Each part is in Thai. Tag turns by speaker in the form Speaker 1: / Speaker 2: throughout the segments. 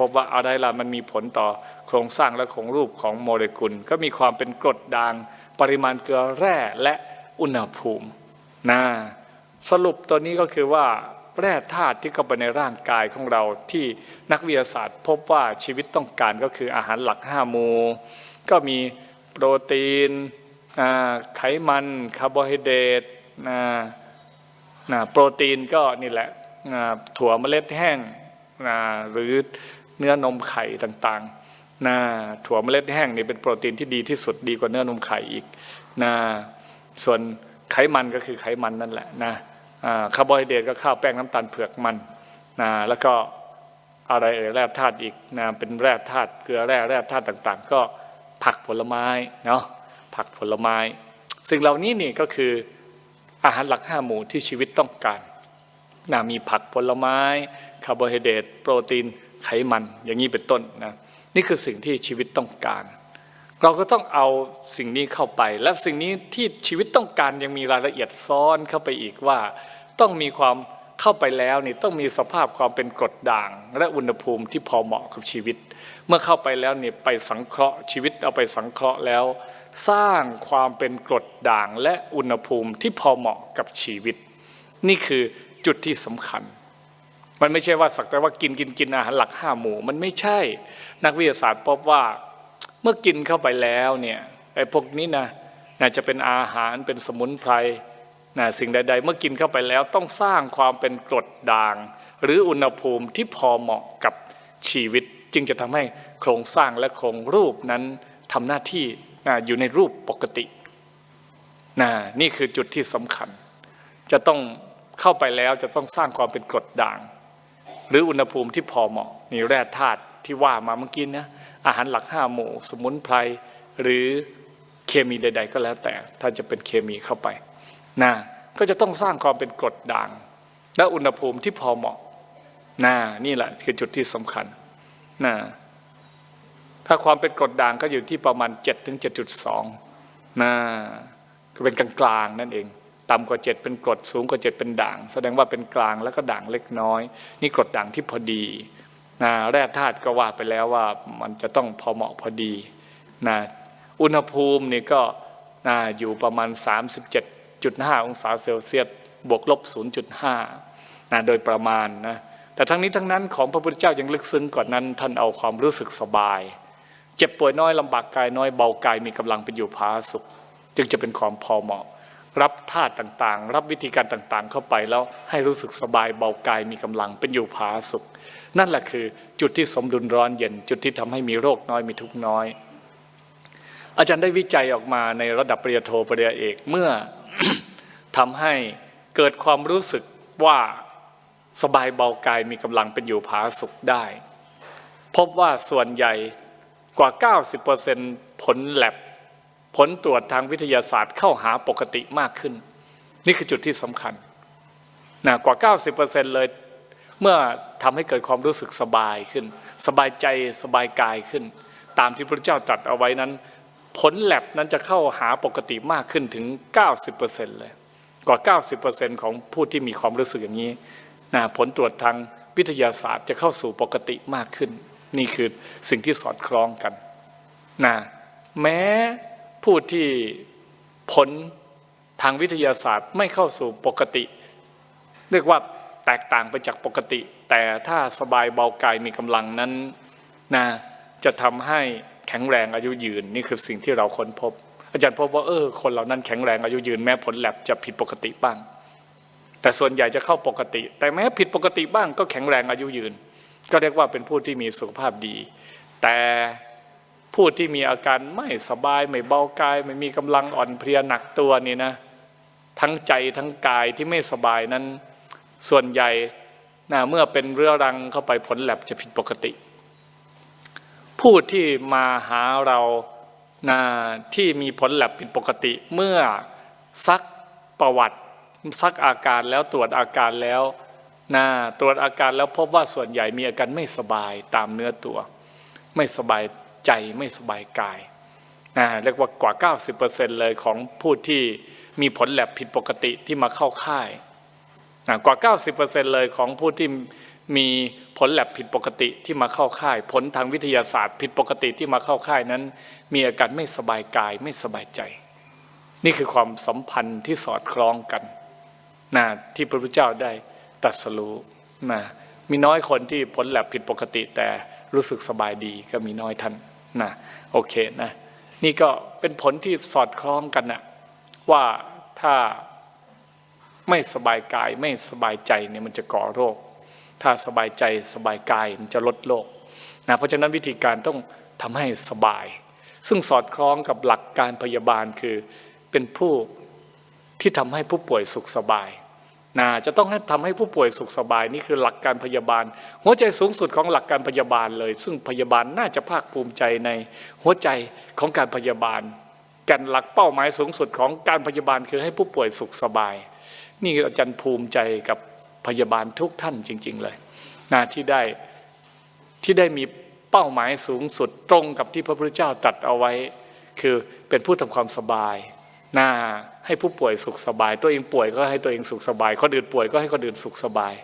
Speaker 1: พบว่าอะไรล่ะมันมีผลต่อโครงสร้างและของรูปของโมเลกุล ก็มีความเป็นกรดด่างปริมาณเกลือแร่และอุณหภูมินะสรุปตัวนี้ก็คือว่าแร่ธาตุที่เข้าไปในร่างกายของเราที่นักวิทยาศาสตร์ พบว่าชีวิตต้องการก็คืออาหารหลักห้าหมู่ก็มีโปรตีนไขมันคาร์โบไฮเดรตนะนะโปรตีนก็นี่แหละถั่วเมล็ดแห้งหรือ เนื้อนมไข่ต่างๆนะถั่วเมล็ดแห้งนี่เป็นโปรตีนที่ดีที่สุดดีกว่าเนื้อนมไข่อีกนะส่วนไขมันก็คือไขมันนั่นแหละนะคาร์โบไฮเดรตก็ข้าวแป้งน้ำตาลเผือกมันนะแล้วก็อะไรเอ่ยแร่ธาตุอีกนะเป็นแร่ธาตุเกลือแร่แร่ธาตุต่างๆ ก็ผักผลไม้เนาะผักผลไม้ สิ่งเหล่านี้นี่ก็คืออาหารหลักห้าหมู่ที่ชีวิตต้องการนะมีผักผลไม้คาร์โบไฮเดรตโปรตีน ไขมันอย่างนี้เป็นต้นนะนี่คือสิ่งที่ชีวิตต้องการ เราก็ต้องเอาสิ่งนี้เข้าไป และสิ่งนี้ที่ชีวิตต้องการยังมีรายละเอียดซ้อนเข้าไปอีกว่า ต้องมีความเข้าไปแล้วนี่ต้องมีสภาพความเป็นกรดด่าง และอุณหภูมิที่พอเหมาะกับชีวิต เมื่อเข้าไปแล้วนี่ไปสังเคราะห์ชีวิตเอาไปสังเคราะห์แล้ว สร้างความเป็นกรดด่าง และอุณหภูมิที่พอเหมาะกับชีวิต นี่คือจุดที่สำคัญ มันไม่ใช่ว่าสักแต่ว่ากินกินกินอาหารหลักห้าหมู่ มันไม่ใช่ นักวิทยาศาสตร์พบว่าเมื่อกินเข้าไปแล้วเนี่ยไอ้พวกนี้นะน่าจะเป็นอาหารเป็นสมุนไพรนะสิ่งใด ๆ เมื่อกินเข้าไปแล้วต้องสร้างความเป็นกรดด่าง หรืออุณหภูมิที่พอเหมาะกับชีวิต จึงจะทำให้โครงสร้างและโครงรูปนั้นทำหน้าที่นะอยู่ในรูปปกตินะนี่คือจุดที่สำคัญ จะต้องเข้าไปแล้วจะต้องสร้างความเป็นกรดด่าง หรืออุณหภูมิที่พอเหมาะนี่แร่ธาตุที่ว่ามาเมื่อกี้นะอาหารหลักห้าหมู่ สมุนไพรหรือเคมีใด ๆ ก็แล้วแต่ถ้าจะเป็นเคมีเข้าไปนะก็จะต้องสร้างความเป็นกรดด่าง และอุณหภูมิที่พอเหมาะนะนี่แหละคือจุดที่สำคัญนะถ้าความเป็นกรดด่างก็อยู่ที่ประมาณ7ถึง7.2นะก็เป็นกลางๆนั่นเอง ต่ำกว่า 7 เป็นกรดสูงกว่า 7 เป็นด่าง แสดงว่าเป็นกลางแล้วก็ด่างเล็กน้อย นี่กรดด่างที่พอดีนะแร่ธาตุก็ว่าไปแล้วว่ามันจะต้องพอเหมาะพอดีนะอุณหภูมินี่ก็นะอยู่ประมาณ 37.5 องศาเซลเซียสบวกลบ 0.5นะโดยประมาณนะแต่ทั้งนี้ทั้งนั้นของพระพุทธเจ้ายังลึกซึ้งกว่านั้น ท่านเอาความรู้สึกสบาย เจ็บป่วยน้อยลำบากกายน้อยเบากายมีกำลังเป็นอยู่ผาสุข จึงจะเป็นความพอเหมาะ รับธาตุต่างๆ รับวิธีการต่างๆ เข้าไปแล้วให้รู้สึกสบายเบากายมีกำลังเป็นอยู่ผาสุข นั่นแหละคือจุดที่สมดุลร้อนเย็น จุดที่ทำให้มีโรคน้อยมีทุกข์น้อย อาจารย์ได้วิจัยออกมาในระดับปริญญาโทปริญญาเอกเมื่อทำให้เกิดความรู้สึกว่าสบายเบากายมีกำลังเป็นอยู่ผาสุขได้ พบว่าส่วนใหญ่กว่า 90%ผลแลบ ผลตรวจทางวิทยาศาสตร์เข้าหาปกติมากขึ้น นี่คือจุดที่สำคัญนะกว่า 90%เลยเมื่อทำให้เกิดความรู้สึกสบายขึ้น สบายใจสบายกายขึ้น ตามที่พระเจ้าตรัสเอาไว้นั้น ผลแลบนั้นจะเข้าหาปกติมากขึ้นถึง 90%เลยกว่า 90%ของผู้ที่มีความรู้สึกอย่างนี้นะผลตรวจทางวิทยาศาสตร์จะเข้าสู่ปกติมากขึ้น นี่คือสิ่งที่สอดคล้องกันนะแม้ ผู้ที่ผลทางวิทยาศาสตร์ไม่เข้าสู่ปกติ เรียกว่าแตกต่างไปจากปกติ แต่ถ้าสบายเบากายมีกำลังนั้นนะจะทำให้แข็งแรงอายุยืนนี่คือสิ่งที่เราค้นพบ อาจารย์พบว่าเออคนเหล่านั้นแข็งแรงอายุยืนแม้ผลแลบจะผิดปกติบ้าง แต่ส่วนใหญ่จะเข้าปกติ แต่แม้ผิดปกติบ้างก็แข็งแรงอายุยืน ก็เรียกว่าเป็นผู้ที่มีสุขภาพดี แต่ ผู้ที่มีอาการไม่สบายไม่เบากาย ไม่มีกำลังอ่อนเพลียหนักตัวนี่นะ ทั้งใจทั้งกายที่ไม่สบายนั้น ส่วนใหญ่นะเมื่อเป็นเรื้อรังเข้าไปผลแลบจะผิดปกติ ผู้ที่มาหาเรานะที่มีผลแลบผิดปกติ เมื่อซักประวัติซักอาการแล้วตรวจอาการแล้วนะตรวจอาการแล้วพบว่าส่วนใหญ่มีอาการไม่สบายตามเนื้อตัว ไม่สบาย ใจไม่สบายกายนะเรียกว่ากว่า 90%เลยของผู้ที่มีผลแลบผิดปกติที่มาเข้าค่ายนะกว่า 90%เลยของผู้ที่มีผลแลบผิดปกติที่มาเข้าค่าย ผลทางวิทยาศาสตร์ ผิดปกติที่มาเข้าค่ายนั้น มีอาการไม่สบายกายไม่สบายใจ นี่คือความสัมพันธ์ที่สอดคล้องกันนะที่พระพุทธเจ้าได้ตรัสรู้นะมีน้อยคนที่ผลแลบผิดปกติแต่รู้สึกสบายดีก็มีน้อยท่าน นะโอเคนะนี่ก็เป็นผลที่สอดคล้องกันนะว่าถ้าไม่สบายกายไม่สบายใจเนี่ยมันจะก่อโรค ถ้าสบายใจสบายกายมันจะลดโรคนะเพราะฉะนั้นวิธีการต้องทำให้สบาย ซึ่งสอดคล้องกับหลักการพยาบาลคือเป็นผู้ที่ทำให้ผู้ป่วยสุขสบาย นะจะต้องให้ทำให้ผู้ป่วยสุขสบายนี่คือหลักการพยาบาล หัวใจสูงสุดของหลักการพยาบาลเลย ซึ่งพยาบาลน่าจะภาคภูมิใจในหัวใจของการพยาบาลแก่นหลักเป้าหมายสูงสุดของการพยาบาลคือให้ผู้ป่วยสุขสบาย นี่อาจารย์ภูมิใจกับพยาบาลทุกท่านจริง ๆ เลยนะที่ได้ที่ได้มีเป้าหมายสูงสุดตรงกับที่พระพุทธเจ้าตรัสเอาไว้ คือเป็นผู้ทำความสบาย น่าให้ผู้ป่วยสุขสบาย ตัวเองป่วยก็ให้ตัวเองสุขสบายคนอื่นป่วยก็ให้คนอื่นสุขสบาย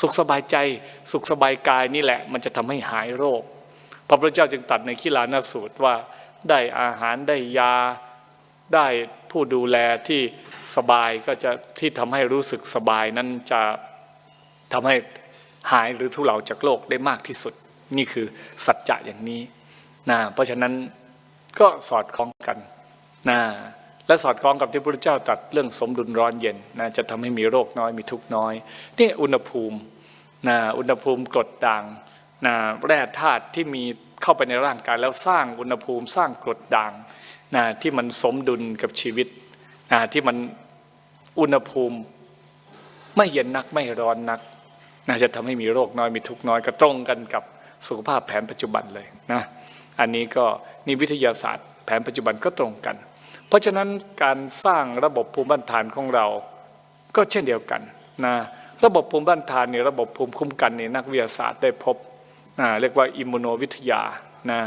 Speaker 1: สุขสบายใจสุขสบายกายนี่แหละ มันจะทำให้หายโรค พระพุทธเจ้าจึงตรัสในขีลานาสูตรว่าได้อาหารได้ยาได้ผู้ดูแลที่สบายก็จะที่ทำให้รู้สึกสบายนั้นจะทำให้หายหรือทุเลาจากโรคได้มากที่สุด นี่คือสัจจะอย่างนี้นะเพราะฉะนั้นก็สอดคล้องกันนะ และสอดคล้องกับที่พระพุทธเจ้าตรัสเรื่องสมดุลร้อนเย็นนะจะทำให้มีโรคน้อยมีทุกข์น้อยนี่อุณหภูมินะอุณหภูมิกรดด่างนะแร่ธาตุที่มีเข้าไปในร่างกายแล้วสร้างอุณหภูมิสร้างกรดด่างนะที่มันสมดุลกับชีวิตนะที่มันอุณหภูมิไม่เย็นนักไม่ร้อนนักนะจะทำให้มีโรคน้อยมีทุกข์น้อยก็ตรงกันกับสุขภาพแผนปัจจุบันเลยนะอันนี้ก็นี่วิทยาศาสตร์แผนปัจจุบันก็ตรงกัน เพราะฉะนั้นการสร้างระบบภูมิบั้นฐานของเรา ก็เช่นเดียวกันนะระบบภูมิบั้นฐานเนี่ยระบบภูมิคุ้มกันเนี่ยนักวิทยาศาสตร์ได้พบนะเรียกว่าอิมมูโนวิทยานะ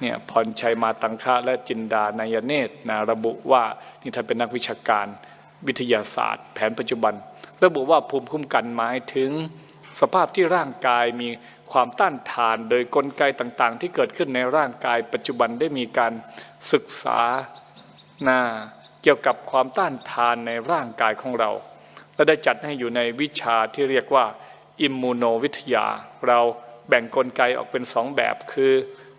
Speaker 1: เนี่ยพรชัยมาตังคะและจินดานายเนตรนะระบุว่านี่ท่านเป็นนักวิชาการวิทยาศาสตร์ แผนปัจจุบัน ระบุว่าภูมิคุ้มกันหมายถึงสภาพที่ร่างกายมีความต้านทานโดยกลไกต่างๆ ที่เกิดขึ้นในร่างกายปัจจุบันได้มีการศึกษา นะเกี่ยวกับความต้านทานในร่างกายของเรา และได้จัดให้อยู่ในวิชาที่เรียกว่าอิมมูโนวิทยา เราแบ่งกลไกออกเป็นสองแบบ คือ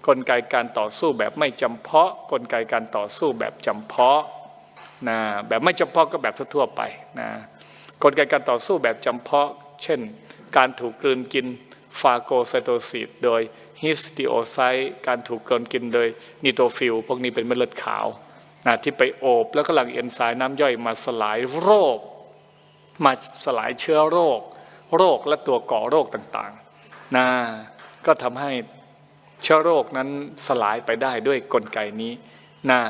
Speaker 1: กลไกการต่อสู้แบบไม่จำเพาะ กลไกการต่อสู้แบบจำเพาะนะแบบไม่จำเพาะก็แบบทั่วๆไปนะกลไกการต่อสู้แบบจำเพาะ เช่น การถูกกลืนกินฟาโกไซโตซิสโดยฮิสติโอไซต์การถูกกลืนกินโดยนิโตฟิลพวกนี้เป็นเม็ดเลือดขาว นะที่ไปโอบแล้วก็หลั่งเอนไซม์น้ำย่อยมาสลายโรค มาสลายเชื้อโรค โรคและตัวก่อโรคต่างๆนะก็ทำให้เชื้อโรคนั้นสลายไปได้ด้วยกลไกนี้นะ